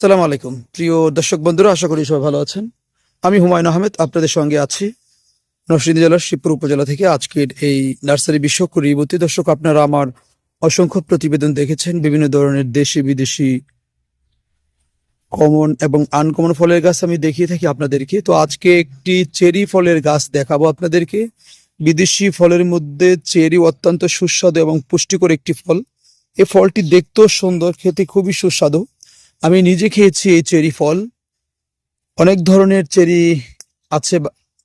সালাম আলাইকুম। প্রিয় দর্শক বন্ধুরা, আশা করি সবাই ভালো আছেন। আমি হুমায়ুন আহমেদ, আপনাদের সঙ্গে আছি নরসিংদী জেলার শিবপুর উপজেলা থেকে আজকের এই নার্সারি বিশ্ব কুড়িবতী দর্শক, আপনারা আমার অসংখ্য প্রতিবেদন দেখেছেন, বিভিন্ন ধরনের দেশি বিদেশি কমন এবং আনকমন ফলের গাছ আমি দেখিয়ে থাকি আপনাদেরকে। তো আজকে একটি চেরি ফলের গাছ দেখাবো আপনাদেরকে। বিদেশি ফলের মধ্যে চেরি অত্যন্ত সুস্বাদু এবং পুষ্টিকর একটি ফল। এই ফলটি দেখতেও সুন্দর, খেতে খুবই সুস্বাদু। আমি নিজে খেয়েছি এই চেরি ফল। অনেক ধরনের চেরি আছে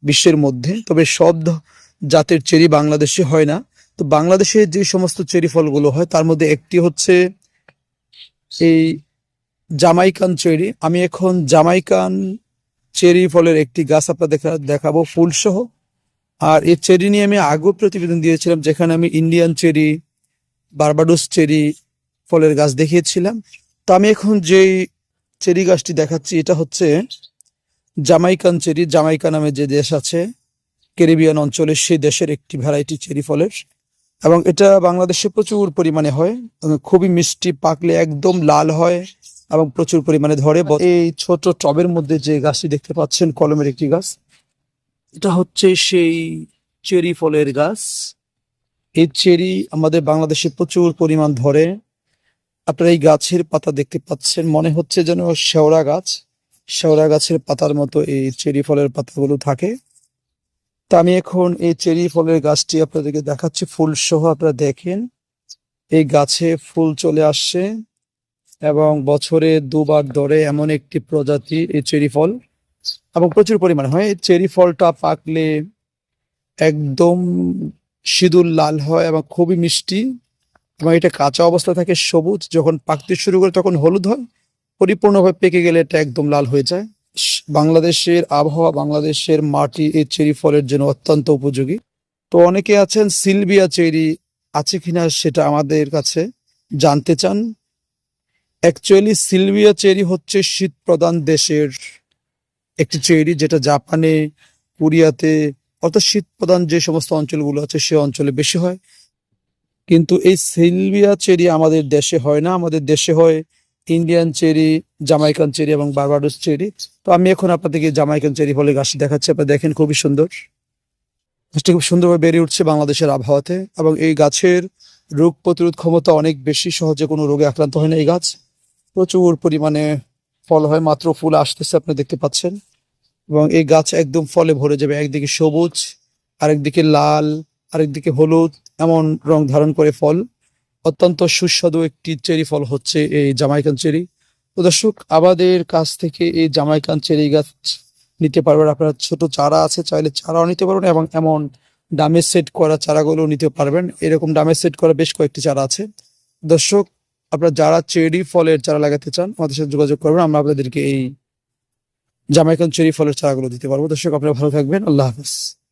বিশ্বের মধ্যে, তবে সব জাতের চেরি বাংলাদেশে হয় না। তো বাংলাদেশে যে সমস্ত চেরি ফলগুলো হয়, তার মধ্যে একটি হচ্ছে এই জামাইকান চেরি। আমি এখন জামাইকান চেরি ফলের একটি গাছ আপনাদের দেখা দেখাবো ফুলসহ। আর এই চেরি নিয়ে আমি আগেও প্রতিবেদন দিয়েছিলাম, যেখানে আমি ইন্ডিয়ান চেরি, বারবাডোস চেরি ফলের গাছ দেখিয়েছিলাম। তো আমি এখন যেই চেরি গাছটি দেখাচ্ছি, এটা হচ্ছে জামাইকান চেরি। জামাইকা নামে যে দেশ আছে, ক্যারিবিয়ান অঞ্চলের সেই দেশের একটি ভ্যারাইটি চেরি ফলের। এবং এটা বাংলাদেশে প্রচুর পরিমাণে হয় খুবই মিষ্টি, পাকলে একদম লাল হয় এবং প্রচুর পরিমাণে ধরে। এই ছোট টবের মধ্যে যে গাছটি দেখতে পাচ্ছেন, কলমের একটি গাছ, এটা হচ্ছে সেই চেরি ফলের গাছ। এই চেরি আমাদের বাংলাদেশে প্রচুর পরিমাণ ধরে। আপনারা এই গাছের পাতা দেখতে পাচ্ছেন। মনে হচ্ছে যেন শেওড়া গাছ। শেওড়া গাছের পাতার মতো এই চেরি ফলের পাতাগুলো থাকে। তা আমি এখন এই চেরি ফলের গাছটি আপনাদেরকে দেখাচ্ছি। ফুল সহ আপনারা দেখেন, এই গাছে ফুল চলে আসছে এবং বছরে দুবার ধরে এমন একটি প্রজাতি এই চেরি ফল। এবং প্রচুর পরিমাণে হয়। এই চেরি ফলটা পাকলে একদম সিঁদুর লাল হয় এবং খুবই মিষ্টি। এবং এটা কাঁচা অবস্থা থাকে, সবুজ, যখন পাকতে শুরু করে তখন হলুদ হয়, পরিপূর্ণভাবে পেকে গেলে এটা একদম লাল হয়ে যায়। বাংলাদেশের আবহাওয়া, বাংলাদেশের মাটি এই চেরি ফলের জন্য অত্যন্ত উপযোগী। তো অনেকে আছেন, সিলভিয়া চেরি আছে কিনা সেটা আমাদের কাছে জানতে চান। অ্যাকচুয়ালি সিলভিয়া চেরি হচ্ছে শীত প্রধান দেশের একটি চেরি, যেটা জাপানে, কোরিয়াতে, অর্থাৎ শীত প্রধান যে সমস্ত অঞ্চলগুলো আছে, সে অঞ্চলে বেশি হয়। কিন্তু এই সিলভিয়া চেরি আমাদের দেশে হয় না, আমাদের দেশে হয় ইন্ডিয়ান চেরি, জামাইকান চেরি এবং বারবাডোস চেরি। তো আমি এখন আপনাদেরকে জামাইকান চেরি ফলে গাছ দেখাচ্ছি, আপনারা দেখেন খুবই সুন্দর। গাছটি খুব সুন্দরভাবে বেড়ে উঠছে বাংলাদেশের আবহাওয়াতে এবং এই গাছের রোগ প্রতিরোধ ক্ষমতা অনেক বেশি, সহজে কোনো রোগে আক্রান্ত হয় না এই গাছ। প্রচুর পরিমাণে ফল হয়, মাত্র ফুল আসতেছে আপনি দেখতে পাচ্ছেন। এবং এই গাছ একদম ফলে ভরে যাবে, একদিকে সবুজ, আরেকদিকে লাল, আরেকদিকে হলুদ এমন রং ধারণ করে ফল। অত্যন্ত সুস্বাদু একটি চেরি ফল হচ্ছে এই জামাইকান চেরি। তো দর্শক, আমাদের কাছ থেকে এই জামাইকান চেরি গাছ নিতে পারবেন। আপনার ছোট চারা আছে, চাইলে চারাও নিতে পারবেন এবং এমন ডামে সেট করা চারাগুলো নিতে পারবেন। এরকম ডামে সেট করা বেশ কয়েকটি চারা আছে। দর্শক, আপনারা যারা চেরি ফলের চারা লাগাতে চান, আমাদের সাথে যোগাযোগ করবেন। আমরা আপনাদেরকে এই জামাইকান চেরি ফলের চারাগুলো দিতে পারব। দর্শক, আপনারা ভালো থাকবেন। আল্লাহ হাফেজ।